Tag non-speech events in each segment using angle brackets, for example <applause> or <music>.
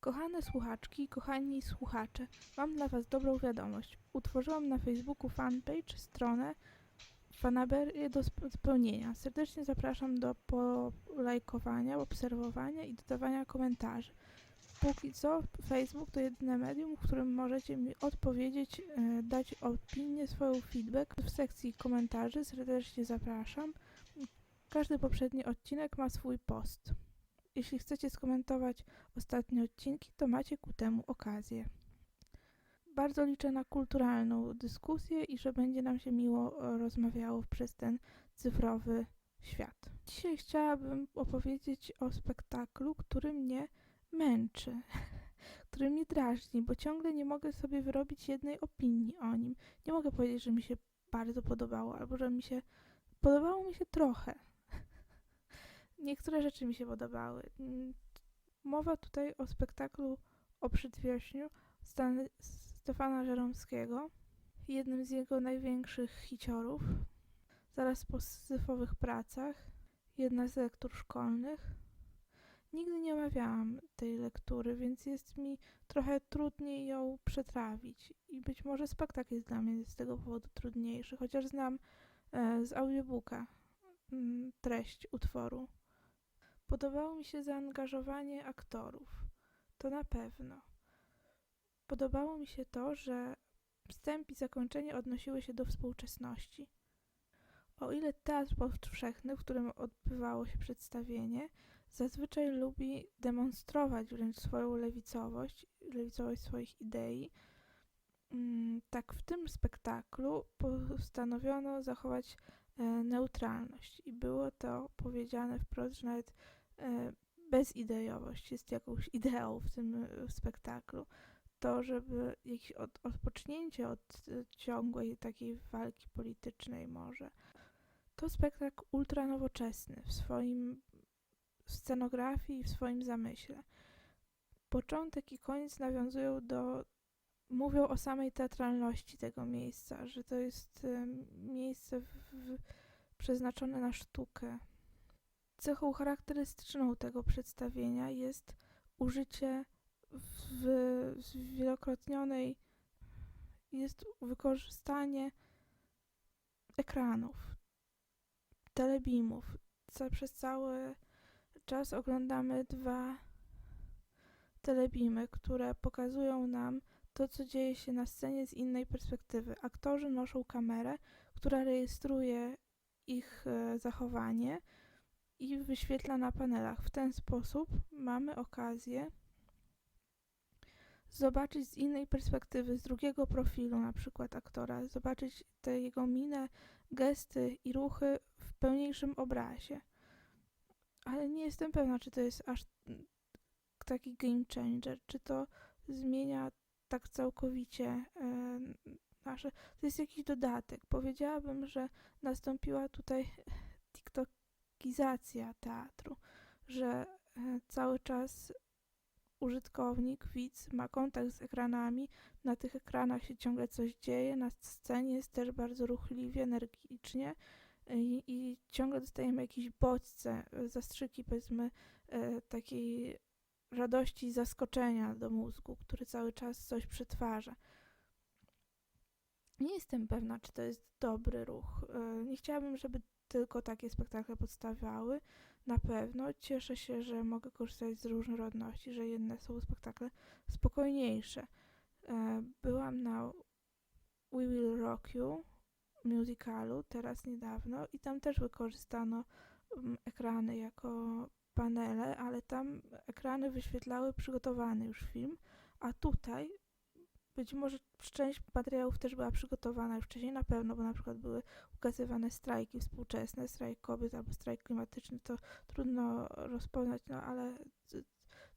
Kochane słuchaczki, kochani słuchacze, mam dla Was dobrą wiadomość. Utworzyłam na Facebooku fanpage, stronę Fanaberię do sp- spełnienia. Serdecznie zapraszam do polajkowania, obserwowania i dodawania komentarzy. Póki co Facebook to jedyne medium, w którym możecie mi odpowiedzieć, e, dać opinię, swoją feedback. W sekcji komentarzy serdecznie zapraszam. Każdy poprzedni odcinek ma swój post. Jeśli chcecie skomentować ostatnie odcinki, to macie ku temu okazję. Bardzo liczę na kulturalną dyskusję i że będzie nam się miło e, rozmawiało przez ten cyfrowy świat. Dzisiaj chciałabym opowiedzieć o spektaklu, który mnie męczy, <laughs> który mnie drażni, bo ciągle nie mogę sobie wyrobić jednej opinii o nim. Nie mogę powiedzieć, że mi się bardzo podobało, albo że mi się podobało mi się trochę. Niektóre rzeczy mi się podobały. Mm, Mowa tutaj o spektaklu o przedwiośniu Stan- Stefana Żeromskiego, jednym z jego największych hiciorów, zaraz po syfowych pracach, jedna z lektur szkolnych. Nigdy nie omawiałam tej lektury, więc jest mi trochę trudniej ją przetrawić. I być może spektakl jest dla mnie z tego powodu trudniejszy, chociaż znam e, z audiobooka mm, treść utworu. Podobało mi się zaangażowanie aktorów. To na pewno. Podobało mi się to, że wstęp i zakończenie odnosiły się do współczesności. O ile teatr powszechny, w którym odbywało się przedstawienie, zazwyczaj lubi demonstrować wręcz swoją lewicowość, lewicowość swoich idei, mm, tak w tym spektaklu postanowiono zachować e, neutralność i było to powiedziane wprost, że nawet bezideowość jest jakąś ideą w tym e, spektaklu. To, żeby jakieś od, odpocznięcie od e, ciągłej takiej walki politycznej może. To spektakl ultranowoczesny w swoim scenografii i w swoim zamyśle. Początek i koniec nawiązują do mówią o samej teatralności tego miejsca, że to jest e, miejsce w, w, przeznaczone na sztukę. Cechą charakterystyczną tego przedstawienia jest użycie w jest wykorzystanie ekranów, telebimów. Przez cały czas oglądamy dwa telebimy, które pokazują nam to, co dzieje się na scenie z innej perspektywy. Aktorzy noszą kamerę, która rejestruje ich e, zachowanie i wyświetla na panelach. W ten sposób mamy okazję zobaczyć z innej perspektywy, z drugiego profilu na przykład aktora, zobaczyć tę jego minę, gesty i ruchy w pełniejszym obrazie. Ale nie jestem pewna, czy to jest aż taki game changer, czy to zmienia tak całkowicie e, nasze. To jest jakiś dodatek. Powiedziałabym, że nastąpiła tutaj tiktokizacja teatru, że e, cały czas użytkownik, widz ma kontakt z ekranami, na tych ekranach się ciągle coś dzieje, na scenie jest też bardzo ruchliwie, energicznie i, i ciągle dostajemy jakieś bodźce, zastrzyki powiedzmy e, takiej radości i zaskoczenia do mózgu, który cały czas coś przetwarza. Nie jestem pewna, czy to jest dobry ruch. E, nie chciałabym, żeby tylko takie spektakle podstawiały. Na pewno cieszę się, że mogę korzystać z różnorodności, że jedne są spektakle spokojniejsze. E, byłam na We Will Rock You musicalu teraz niedawno i tam też wykorzystano mm, ekrany jako panele, ale tam ekrany wyświetlały przygotowany już film, a tutaj być może część materiałów też była przygotowana już wcześniej, na pewno, bo na przykład były ukazywane strajki współczesne, strajk kobiet albo strajk klimatyczny, to trudno rozpoznać, no ale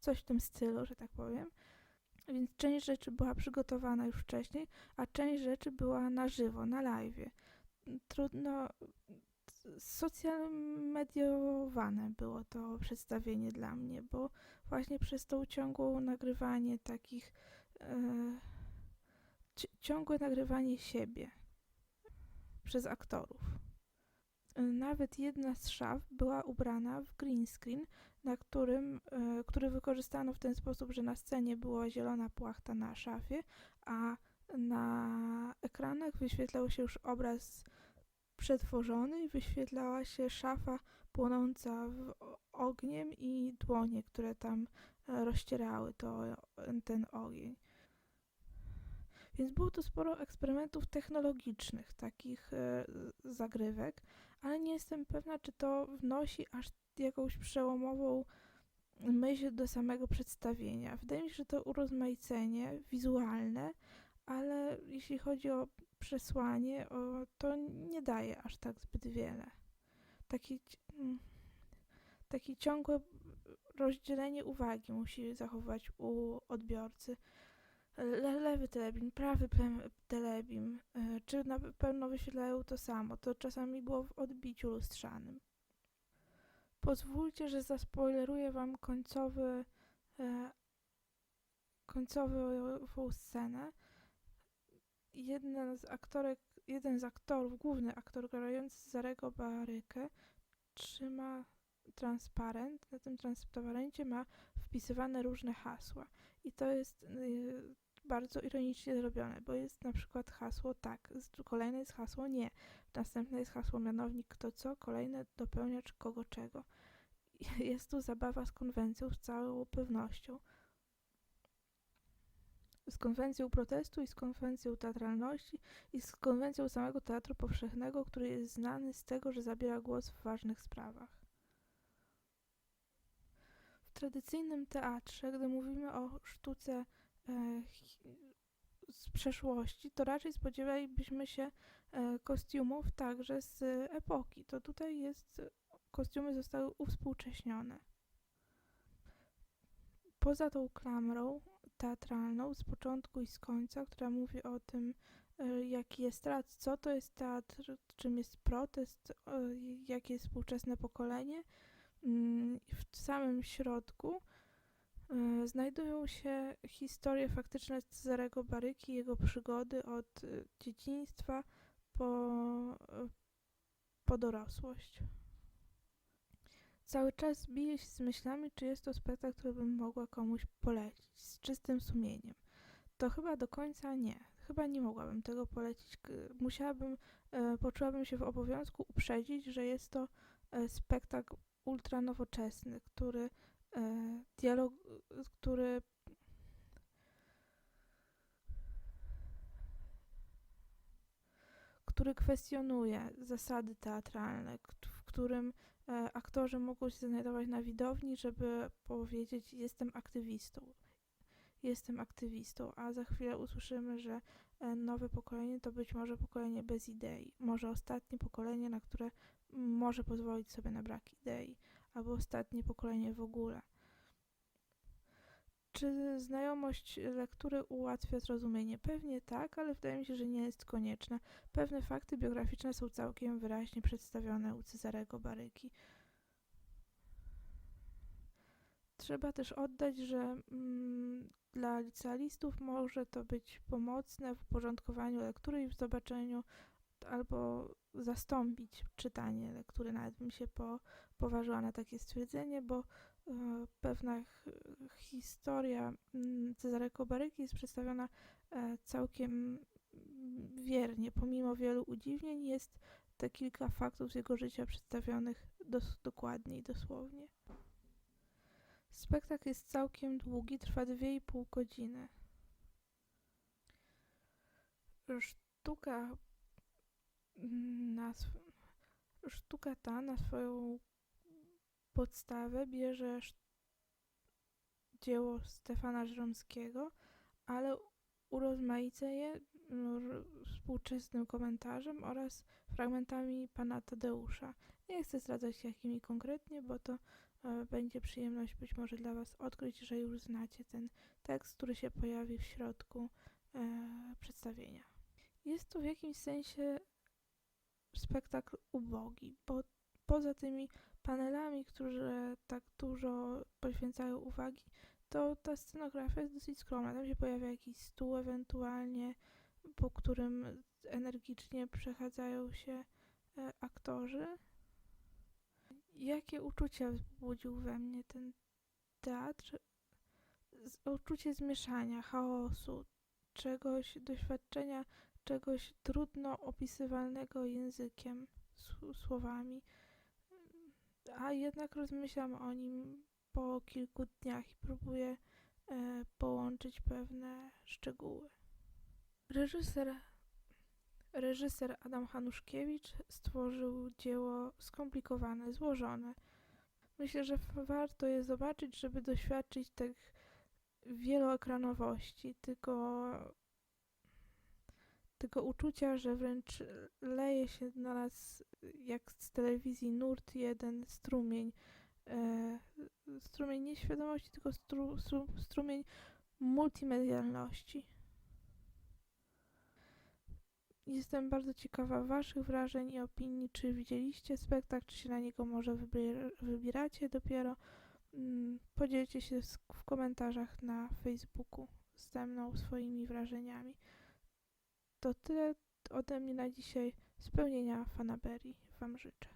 coś w tym stylu, że tak powiem. Więc część rzeczy była przygotowana już wcześniej, a część rzeczy była na żywo, na live. Trudno, social mediowane było to przedstawienie dla mnie, bo właśnie przez tą ciągłą nagrywanie takich e, ciągłe nagrywanie siebie przez aktorów. Y, Nawet jedna z szaf była ubrana w green screen, na którym, y, który wykorzystano w ten sposób, że na scenie była zielona płachta na szafie, a na ekranach wyświetlał się już obraz przetworzony i wyświetlała się szafa płonąca ogniem i dłonie, które tam e, rozcierały to, ten ogień. Więc było tu sporo eksperymentów technologicznych, takich e, zagrywek, ale nie jestem pewna, czy to wnosi aż jakąś przełomową myśl do samego przedstawienia. Wydaje mi się, że to urozmaicenie wizualne, ale jeśli chodzi o przesłanie, o, to nie daje aż tak zbyt wiele. Taki, mm, takie ciągłe rozdzielenie uwagi musi zachować u odbiorcy. Le, lewy telebim, prawy telebim, y, czy na pewno wyświetlają to samo, to czasami było w odbiciu lustrzanym. Pozwólcie, że zaspoileruję wam końcowy, e, końcową scenę. Z aktorek, jeden z aktorów, główny aktor grający Zarego Barykę trzyma transparent. Na tym transparencie ma wpisywane różne hasła. I to jest y, bardzo ironicznie zrobione, bo jest na przykład hasło tak, kolejne jest hasło nie, następne jest hasło mianownik kto co, kolejne dopełniacz kogo czego. <laughs> Jest tu zabawa z konwencją z całą pewnością. Z konwencją protestu i z konwencją teatralności i z konwencją samego teatru powszechnego, który jest znany z tego, że zabiera głos w ważnych sprawach. W tradycyjnym teatrze, gdy mówimy o sztuce z przeszłości, to raczej spodziewalibyśmy się e, kostiumów także z epoki. To tutaj jest, kostiumy zostały uwspółcześnione. Poza tą klamrą teatralną z początku i z końca, która mówi o tym, e, jaki jest teatr, co to jest teatr, czym jest protest, e, jakie jest współczesne pokolenie, mm, w samym środku e, znajdują się historie faktyczne Cezarego Baryki, jego przygody od e, dzieciństwa po, e, po dorosłość. Cały czas biję się z myślami, czy jest to spektakl, który bym mogła komuś polecić z czystym sumieniem. To chyba do końca nie. Chyba nie mogłabym tego polecić. Musiałabym, e, poczułabym się w obowiązku uprzedzić, że jest to e, spektakl ultra nowoczesny, który e, dialog, e, który który kwestionuje zasady teatralne, w którym e, aktorzy mogą się znajdować na widowni, żeby powiedzieć: Jestem aktywistą. Jestem aktywistą, a za chwilę usłyszymy, że e, nowe pokolenie to być może pokolenie bez idei. Może ostatnie pokolenie, na które może pozwolić sobie na brak idei, albo ostatnie pokolenie w ogóle. Czy znajomość lektury ułatwia zrozumienie? Pewnie tak, ale wydaje mi się, że nie jest konieczna. Pewne fakty biograficzne są całkiem wyraźnie przedstawione u Cezarego Baryki. Trzeba też oddać, że mm, dla licealistów może to być pomocne w uporządkowaniu lektury i w zobaczeniu albo zastąpić czytanie lektury. Nawet bym się po, poważyła na takie stwierdzenie, bo e, pewna historia mm, Cezarego Baryki jest przedstawiona e, całkiem wiernie. Pomimo wielu udziwnień jest te kilka faktów z jego życia przedstawionych dos- dokładnie i dosłownie. Spektakl jest całkiem długi, trwa 2,5 godziny. Sztuka na sztuka ta na swoją podstawę bierze dzieło Stefana Żeromskiego, ale urozmaica je r- współczesnym komentarzem oraz fragmentami pana Tadeusza. Nie chcę zdradzać jakimi konkretnie, bo to e, będzie przyjemność być może dla was odkryć, że już znacie ten tekst, który się pojawi w środku e, przedstawienia. Jest to w jakimś sensie spektakl ubogi, bo poza tymi panelami, które tak dużo poświęcają uwagi, to ta scenografia jest dosyć skromna. Tam się pojawia jakiś stół ewentualnie, po którym energicznie przechadzają się e, aktorzy. Jakie uczucia wzbudził we mnie ten teatr? Uczucie zmieszania, chaosu, czegoś, doświadczenia czegoś trudno opisywalnego językiem, słowami. A jednak rozmyślam o nim po kilku dniach i próbuję e, połączyć pewne szczegóły. Reżyser, reżyser Adam Hanuszkiewicz stworzył dzieło skomplikowane, złożone. Myślę, że warto je zobaczyć, żeby doświadczyć tych wieloekranowości, tego, tego uczucia, że wręcz leje się na nas jak z telewizji nurt jeden strumień. E, strumień nie świadomości, tylko stru, stru, strumień multimedialności. Jestem bardzo ciekawa Waszych wrażeń i opinii. Czy widzieliście spektakl, czy się na niego może wybier- wybieracie dopiero? Mm, Podzielcie się w komentarzach na Facebooku ze mną swoimi wrażeniami. To tyle ode mnie na dzisiaj. Spełnienia fanaberii Wam życzę.